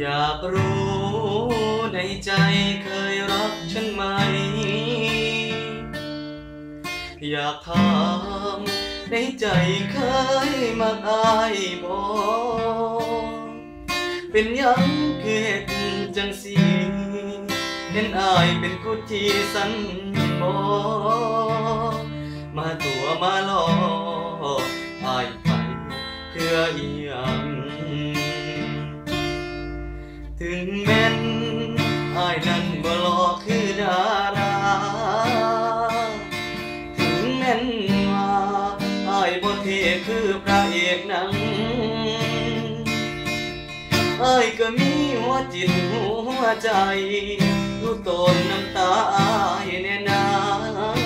อยากรู้ในใจเคยรักฉันไหม อยากถามในใจเคยมักอายบ่เป็นยังเหตุจังสีเห็นอายเป็นกุที่สันบ่มาตัวมาหลอกอายไปเพื่ออีหยัง ถึงแม้นอายนั้นบ่หลอกคือดารา ถึงแม้นว่าอายบ่เท่คือพระเอกหนังอายก็มีหัวจิตหัวใจรู้ตนน้ำตาอายแน่นาง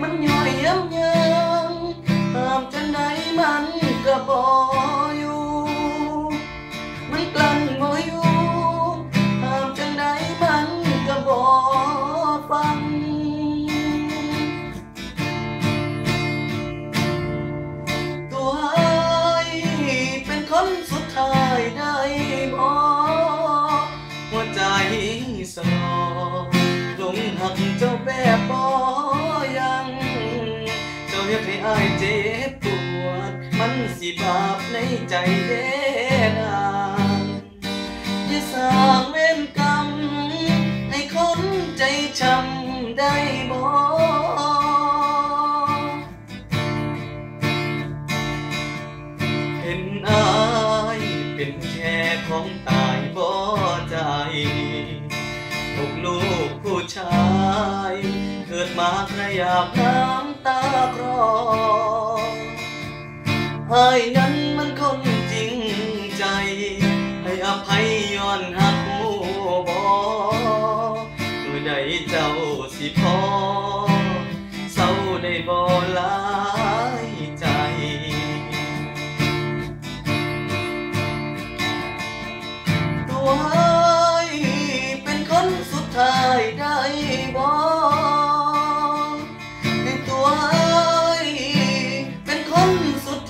มันย่อยย้ำยังตามจังใดมันก็บอยู่ หักเจ้าแบบบ่ยัง เจ้าเฮ็ดให้อ้ายเจ็บปวด มันสิบาปในใจเด้นางอย่าสร้างเวรกรรมให้คนใจช้ำได้บ่เห็นอายเป็นแค่ของตา ดมาใครอยากน้ำตาคลออายนั้นมันคนจริงใจ ให้อภัยย้อนหักหูบ่เมื่อใดเจ้าสิพอเศร้าได้บ่ลายใจตัว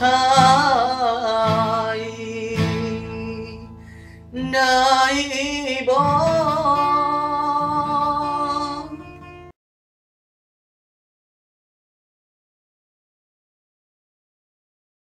thai. Nơi bóng